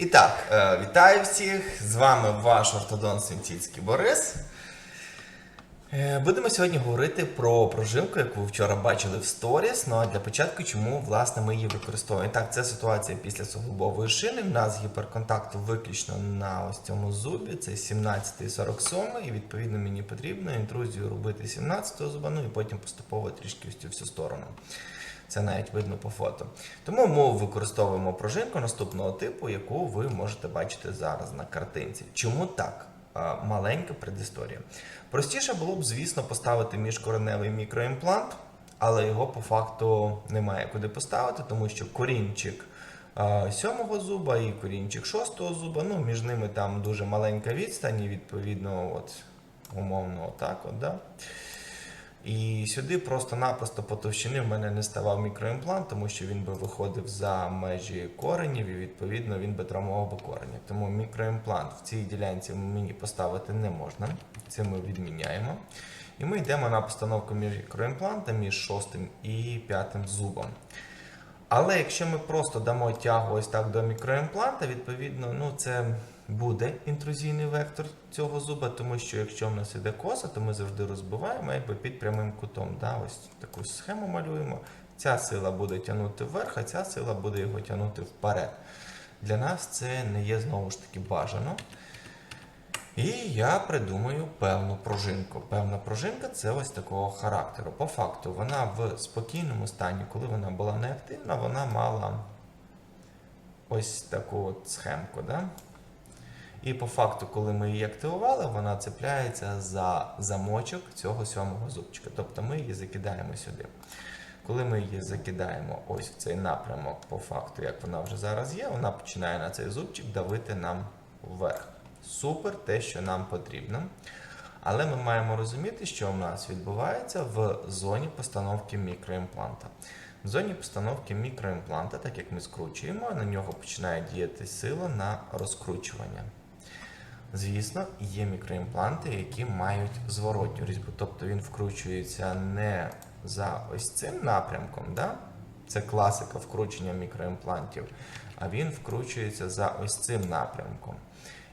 І так, е, вітаю всіх! З вами ваш ортодонт Свінціцький Борис. Е, Будемо сьогодні говорити про проживку, яку ви вчора бачили в сторіс. Ну а для початку, чому власне ми її використовуємо. І Так, це ситуація після суглобової шини. У нас гіперконтакту виключно на ось цьому зубі. Це 17 і 47, і відповідно мені потрібно інтрузію робити 17 зуба, ну і потім поступово трішки ось цю всю сторону. Це навіть видно по фото. Тому ми використовуємо пружинку наступного типу, яку ви можете бачити зараз на картинці. Чому так? Маленька предісторія. Простіше було б, звісно, поставити міжкореневий мікроімплант, але його по факту немає куди поставити, тому що корінчик сьомого зуба і корінчик шостого зуба, ну, між ними там дуже маленька відстань, і відповідно, от, умовно, отак от, да? І сюди просто-напросто по товщині в мене не ставав мікроімплант, тому що він би виходив за межі коренів і відповідно він би травмував би корені. Тому мікроімплант в цій ділянці мені поставити не можна. Це ми відміняємо. І ми йдемо на постановку мікроімпланта між шостим і п'ятим зубом. Але якщо ми просто дамо тягу ось так до мікроімпланта, відповідно, ну це буде інтрузійний вектор цього зуба, тому що якщо в нас іде коса, то ми завжди розбиваємо якби під прямим кутом. Да? Ось таку схему малюємо. Ця сила буде тягнути вверх, а ця сила буде його тягнути вперед. Для нас це не є знову ж таки бажано. І я придумаю певну пружинку. Певна пружинка це ось такого характеру. По факту, вона в спокійному стані, коли вона була неактивна, вона мала ось таку от схемку. Да? І по факту, коли ми її активували, вона цепляється за замочок цього сьомого зубчика. Тобто ми її закидаємо сюди. Коли ми її закидаємо ось в цей напрямок, по факту, як вона вже зараз є, вона починає на цей зубчик давити нам вверх. Супер, те, що нам потрібно. Але ми маємо розуміти, що у нас відбувається в зоні постановки мікроімпланта. В зоні постановки мікроімпланта, так як ми скручуємо, на нього починає діяти сила на розкручування. Звісно, є мікроімпланти, які мають зворотню різьбу. Тобто він вкручується не за ось цим напрямком, да? це класика вкручення мікроімплантів, а він вкручується за ось цим напрямком.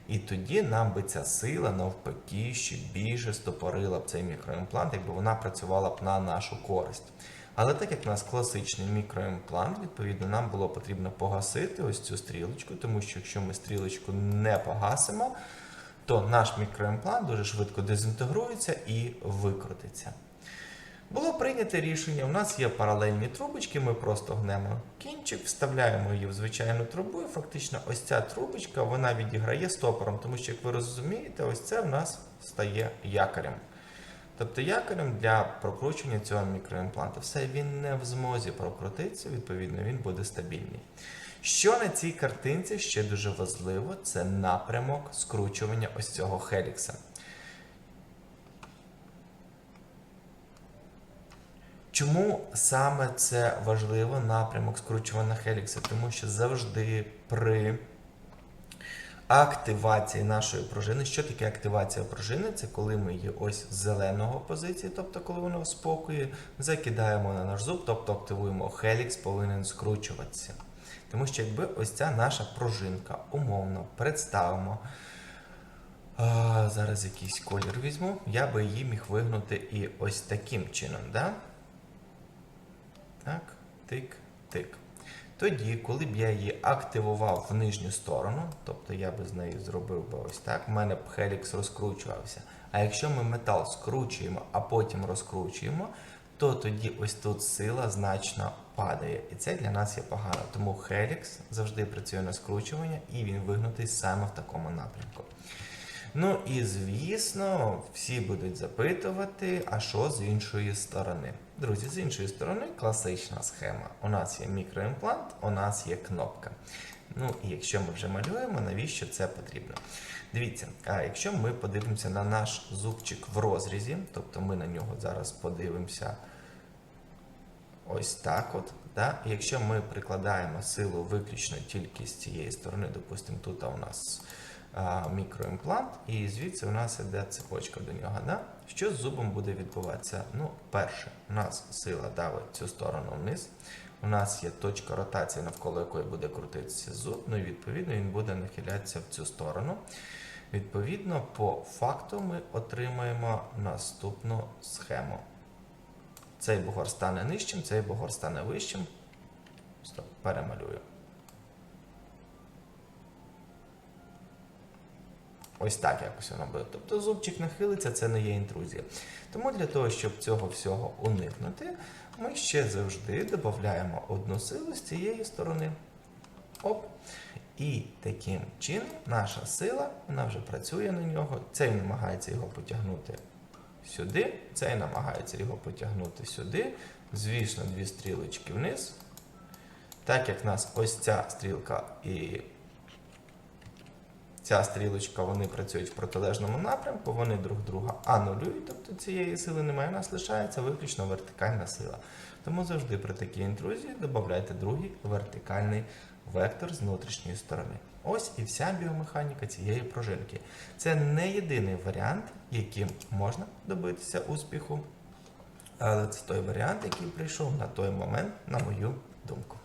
І тоді нам би ця сила навпаки ще більше стопорила б цей мікроімплант, якби вона працювала б на нашу користь. Але так як у нас класичний мікроімплант, відповідно, нам було потрібно погасити ось цю стрілочку, тому що якщо ми стрілочку не погасимо, то наш мікроімплант дуже швидко дезінтегрується і викрутиться. Було прийнято рішення, у нас є паралельні трубочки, ми просто гнемо кінчик, вставляємо її в звичайну трубу, і фактично ось ця трубочка вона відіграє стопором, тому що, як ви розумієте, ось це в нас стає якорем. Тобто якорем для прокручування цього мікроімпланта. Все, він не в змозі прокрутитися, відповідно, він буде стабільний. Що на цій картинці ще дуже важливо, це напрямок скручування ось цього хелікса. Чому саме це важливо напрямок скручування хелікса? Тому що завжди при активації нашої пружини, що таке активація пружини? Це коли ми її ось з зеленого позиції, тобто коли вона в спокої, закидаємо на наш зуб, тобто активуємо хелікс, повинен скручуватися. Тому що якби ось ця наша пружинка умовно представимо. А, зараз якийсь колір візьму, я би її міг вигнути і ось таким чином. Да? Так, тик, тик. Тоді, коли б я її активував в нижню сторону, тобто я би з нею зробив би ось так, в мене б хелікс розкручувався. А якщо ми метал скручуємо, а потім розкручуємо, то тоді ось тут сила значно падає. І це для нас є погано. Тому хелікс завжди працює на скручування і він вигнутий саме в такому напрямку. Ну і звісно, всі будуть запитувати, а що з іншої сторони. Друзі, з іншої сторони класична схема. У нас є мікроімплант, у нас є кнопка. Ну і якщо ми вже малюємо, навіщо це потрібно? Дивіться, а якщо ми подивимося на наш зубчик в розрізі, тобто ми на нього зараз подивимося ось так от. Да? Якщо ми прикладаємо силу виключно тільки з цієї сторони, допустимо, тут у нас мікроімплант, і звідси у нас іде цепочка до нього. Да? Що з зубом буде відбуватися? Ну, перше, у нас сила давить цю сторону вниз. у нас є точка ротації, навколо якої буде крутитися зуб, ну і відповідно він буде нахилятися в цю сторону. Відповідно, по факту ми отримаємо наступну схему. Цей бугор стане нижчим, цей бугор стане вищим. Стоп, перемалюю. Ось так якось воно буде. Тобто зубчик нахилиться, це не є інтрузія. Тому для того, щоб цього всього уникнути, ми ще завжди додаємо одну силу з цієї сторони. Оп. І таким чином наша сила вона вже працює на нього. Цей намагається його потягнути сюди, цей намагається його потягнути сюди. Звісно, дві стрілочки вниз. Так як в нас ось ця стрілка і ця стрілочка, вони працюють в протилежному напрямку, вони друг друга анулюють, тобто цієї сили немає, у нас лишається виключно вертикальна сила. Тому завжди при такій інтрузії додайте другий вертикальний вектор з внутрішньої сторони. Ось і вся біомеханіка цієї пружинки. Це не єдиний варіант, яким можна добитися успіху, але це той варіант, який прийшов на той момент, на мою думку.